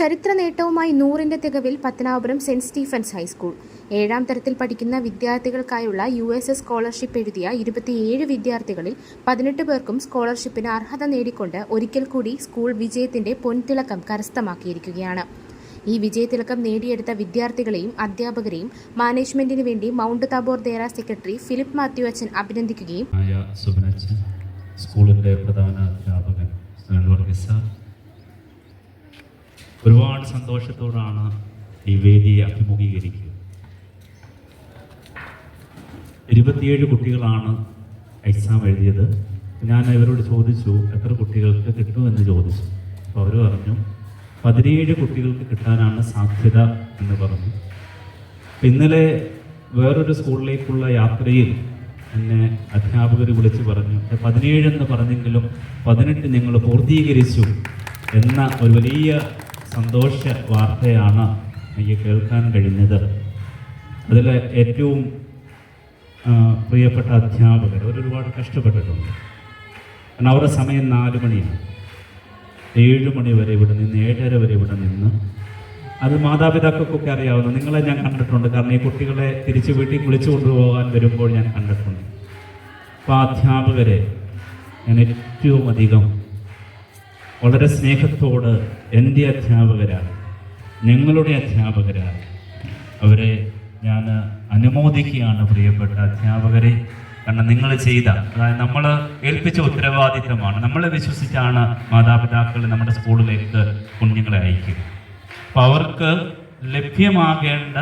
ചരിത്ര നേട്ടവുമായി നൂറിന്റെ തികവിൽ Pathanapuram Saint Stephen's high school. ഏഴാം തരത്തിൽ പഠിക്കുന്ന വിദ്യാർത്ഥികൾക്കായുള്ള യു എസ് എസ് സ്കോളർഷിപ്പ് എഴുതിയ ഇരുപത്തിയേഴ് വിദ്യാർത്ഥികളിൽ പതിനെട്ട് പേർക്കും സ്കോളർഷിപ്പിന് അർഹത നേടിക്കൊണ്ട് ഒരിക്കൽ കൂടി സ്കൂൾ വിജയത്തിന്റെ പൊൻതിളക്കം കരസ്ഥമാക്കിയിരിക്കുകയാണ്. ഈ വിജയതിലക്കം നേടിയെടുത്ത വിദ്യാർത്ഥികളെയും അധ്യാപകരെയും മാനേജ്മെന്റിന് വേണ്ടി Mount Tabor Dayara secretary Philip Mathew അച്ഛൻ അഭിനന്ദിക്കുകയും സ്കൂളിന്റെ പ്രധാന വർഗീസ് സാർ ഒരുപാട് സന്തോഷത്തോടാണ് ഈ വേദിയെ അഭിമുഖീകരിക്കുക. ഇരുപത്തിയേഴ് കുട്ടികളാണ് എക്സാം എഴുതിയത്. ഞാൻ ഇവരോട് ചോദിച്ചു എത്ര കുട്ടികൾക്ക് കിട്ടുമെന്ന് ചോദിച്ചു. അപ്പോൾ അവർ പറഞ്ഞു പതിനേഴ് കുട്ടികൾക്ക് കിട്ടാനാണ് സാധ്യത എന്ന് പറഞ്ഞു. ഇന്നലെ വേറൊരു സ്കൂളിലേക്കുള്ള യാത്രയിൽ എന്നെ അധ്യാപകർ വിളിച്ച് പറഞ്ഞു പതിനേഴെന്ന് പറഞ്ഞെങ്കിലും പതിനെട്ട് ഞങ്ങൾ പൂർത്തീകരിച്ചു എന്ന ഒരു വലിയ സന്തോഷ വാർത്തയാണ് എനിക്ക് കേൾക്കാൻ കഴിഞ്ഞത്. അതിൽ ഏറ്റവും പ്രിയപ്പെട്ട അധ്യാപകർ അവരൊരുപാട് കഷ്ടപ്പെട്ടിട്ടുണ്ട്. കാരണം അവരുടെ സമയം നാല് മണിയാണ്. ഏഴ് മണി വരെ ഇവിടെ നിന്ന് ഏഴര വരെ ഇവിടെ നിന്ന്. അത് മാതാപിതാക്കൾക്കൊക്കെ അറിയാവുന്ന നിങ്ങളെ ഞാൻ കണ്ടിട്ടുണ്ട്. കാരണം ഈ കുട്ടികളെ തിരിച്ച് വീട്ടിൽ വിളിച്ചു കൊണ്ടുപോകാൻ വരുമ്പോൾ ഞാൻ കണ്ടിട്ടുണ്ട്. അപ്പോൾ അധ്യാപകരെ ഞാൻ ഏറ്റവും അധികം വളരെ സ്നേഹത്തോട് എന്റെ അധ്യാപകരാണ് ഞങ്ങളുടെ അധ്യാപകരാണ് അവരെ ഞാൻ അനുമോദിക്കുകയാണ് പ്രിയപ്പെട്ട അധ്യാപകരെ. കാരണം നിങ്ങൾ ചെയ്ത അതായത് നമ്മൾ ഏൽപ്പിച്ച ഉത്തരവാദിത്തമാണ്. നമ്മളെ വിശ്വസിച്ചാണ് മാതാപിതാക്കൾ നമ്മുടെ സ്കൂളിലേക്ക് കുഞ്ഞുങ്ങളെ അയക്കുക. അപ്പോൾ അവർക്ക് ലഭ്യമാകേണ്ട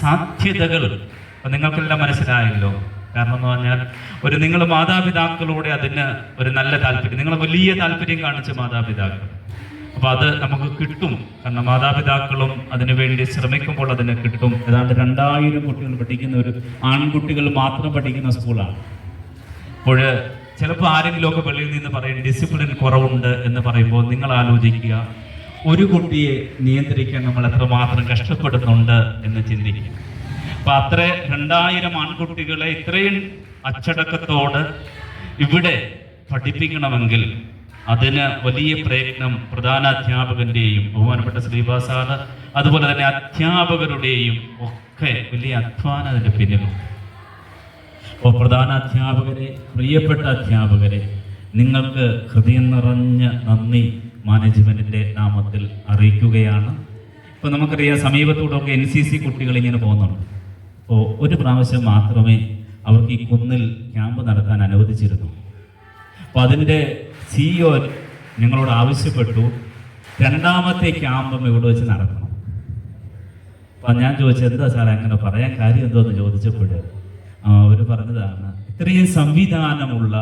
സാധ്യതകൾ നിങ്ങൾക്കെല്ലാം മനസ്സിലായല്ലോ. കാരണം എന്ന് പറഞ്ഞാൽ ഒരു നിങ്ങൾ മാതാപിതാക്കളോടെ അതിന് ഒരു നല്ല താല്പര്യം നിങ്ങൾ വലിയ താല്പര്യം കാണിച്ച മാതാപിതാക്കൾ. അപ്പൊ അത് നമുക്ക് കിട്ടും. കാരണം മാതാപിതാക്കളും അതിനു വേണ്ടി ശ്രമിക്കുമ്പോൾ അതിന് കിട്ടും. ഏതാണ്ട് രണ്ടായിരം കുട്ടികൾ പഠിക്കുന്ന ഒരു ആൺകുട്ടികൾ മാത്രം പഠിക്കുന്ന സ്കൂളാണ്. അപ്പോൾ ചിലപ്പോൾ ആരെങ്കിലുമൊക്കെ വെളിയിൽ നിന്ന് പറയും ഡിസിപ്ലിൻ കുറവുണ്ട് എന്ന് പറയുമ്പോൾ നിങ്ങൾ ആലോചിക്കുക ഒരു കുട്ടിയെ നിയന്ത്രിക്കാൻ നമ്മൾ എത്രമാത്രം കഷ്ടപ്പെടുന്നുണ്ട് എന്ന് ചിന്തിക്കുക. അപ്പൊ അത്ര രണ്ടായിരം ആൺകുട്ടികളെ ഇത്രയും അച്ചടക്കത്തോട് ഇവിടെ പഠിപ്പിക്കണമെങ്കിൽ അതിന് വലിയ പ്രയത്നം പ്രധാന അധ്യാപകന്റെയും ബഹുമാനപ്പെട്ട ശ്രീവാസാദ് അതുപോലെ തന്നെ അധ്യാപകരുടെയും ഒക്കെ വലിയ അധ്വാനം അതിന്റെ പിന്നിലുണ്ട്. അപ്പോൾ പ്രധാന അധ്യാപകരെ പ്രിയപ്പെട്ട അധ്യാപകരെ നിങ്ങൾക്ക് ഹൃദയം നിറഞ്ഞ നന്ദി മാനേജ്മെന്റിന്റെ നാമത്തിൽ അറിയിക്കുകയാണ്. ഇപ്പോൾ നമുക്കറിയാം സമീപത്തോടൊക്കെ എൻ സി സി കുട്ടികൾ ഇങ്ങനെ പോകുന്നുണ്ട്. അപ്പോൾ ഒരു പ്രാവശ്യം മാത്രമേ അവർക്ക് ഈ കുന്നിൽ ക്യാമ്പ് നടത്താൻ അനുവദിച്ചിരുന്നു. അപ്പോൾ അതിന്റെ സിഇഒ ഞങ്ങളോട് ആവശ്യപ്പെട്ടു. രണ്ടാമത്തെ ക്യാമ്പും ഇവിടെ വെച്ച് നടക്കണം. അപ്പം ഞാൻ ചോദിച്ചത് എന്താ സാറേ അങ്ങനെ പറയാൻ കാര്യം എന്തോന്ന്? ചോദിച്ചപ്പോൾ അവർ പറഞ്ഞതാണ് ഇത്രയും സംവിധാനമുള്ള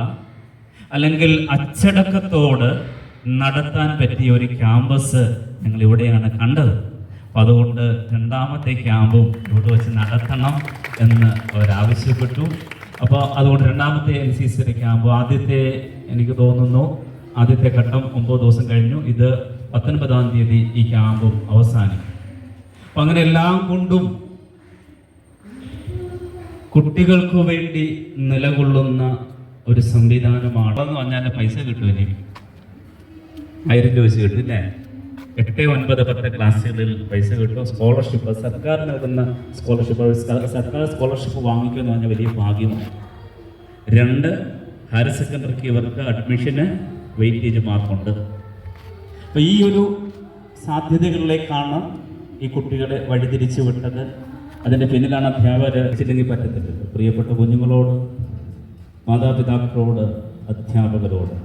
അല്ലെങ്കിൽ അച്ചടക്കത്തോട് നടത്താൻ പറ്റിയ ഒരു ക്യാമ്പസ് ഞങ്ങൾ ഇവിടെയാണ് കണ്ടത്. അപ്പം അതുകൊണ്ട് രണ്ടാമത്തെ ക്യാമ്പും ഇവിടെ വെച്ച് നടത്തണം എന്ന് അവരാവശ്യപ്പെട്ടു. അപ്പോൾ അതുകൊണ്ട് രണ്ടാമത്തെ എൻ സി സിയുടെ ക്യാമ്പ് ആദ്യത്തെ എനിക്ക് തോന്നുന്നു ആദ്യത്തെ ഘട്ടം ഒമ്പത് ദിവസം കഴിഞ്ഞു. ഇത് പത്തൊൻപതാം തീയതി ഈ ക്യാമ്പും അവസാനിക്കും. അപ്പം അങ്ങനെ എല്ലാം കൊണ്ടും കുട്ടികൾക്ക് വേണ്ടി നിലകൊള്ളുന്ന ഒരു സംവിധാനമാണ്. എന്ന് പറഞ്ഞാൽ പൈസ കിട്ടും ആയിരം രൂപ വെച്ച് കിട്ടും അല്ലേ എട്ട് ഒൻപത് പത്ത് ക്ലാസ്സുകളിൽ പൈസ കിട്ടും. സ്കോളർഷിപ്പ് സർക്കാർ നൽകുന്ന സ്കോളർഷിപ്പ് സർക്കാർ സ്കോളർഷിപ്പ് വാങ്ങിക്കുക എന്ന് പറഞ്ഞാൽ വലിയ ഭാഗ്യമാണ്. രണ്ട് ഹയർ സെക്കൻഡറിക്ക് ഇവർക്ക് അഡ്മിഷന് വെയിറ്റേജ് മാർക്കുണ്ട്. അപ്പോൾ ഈ ഒരു സാധ്യതകളിലേക്കാണ് ഈ കുട്ടികളെ വഴിതിരിച്ചു വിട്ടത്. അതിന്റെ പിന്നിലാണ് അധ്യാപകർ ചില്ലെങ്കിൽ പറ്റത്തില്ല. പ്രിയപ്പെട്ട കുഞ്ഞുങ്ങളോട് മാതാപിതാക്കളോട് അധ്യാപകരോട്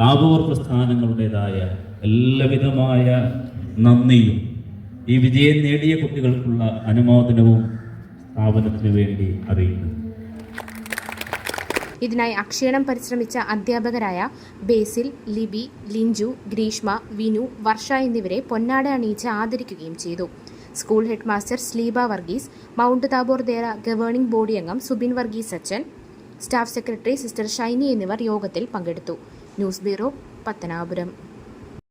താപൂർ പ്രസ്ഥാനങ്ങളുടേതായ എല്ലാവിധമായ നന്ദിയും ഈ വിജയം നേടിയ കുട്ടികൾക്കുള്ള അനുമോദനവും സ്ഥാപനത്തിന് വേണ്ടി അറിയിക്കുന്നു. ഇതിനായി അക്ഷീണം പരിശ്രമിച്ച അധ്യാപകരായ ബേസിൽ ലിബി ലിഞ്ചു ഗ്രീഷ്മ വിനു വർഷ എന്നിവരെ പൊന്നാട അണിയിച്ച് ആദരിക്കുകയും ചെയ്തു. School head master Sleeba Varghese Mount Tabor Dayara governing body അംഗം സുബിൻ വർഗീസ് അച്ഛൻ സ്റ്റാഫ് സെക്രട്ടറി സിസ്റ്റർ ഷൈനി എന്നിവർ യോഗത്തിൽ പങ്കെടുത്തു. News bureau Pathanapuram.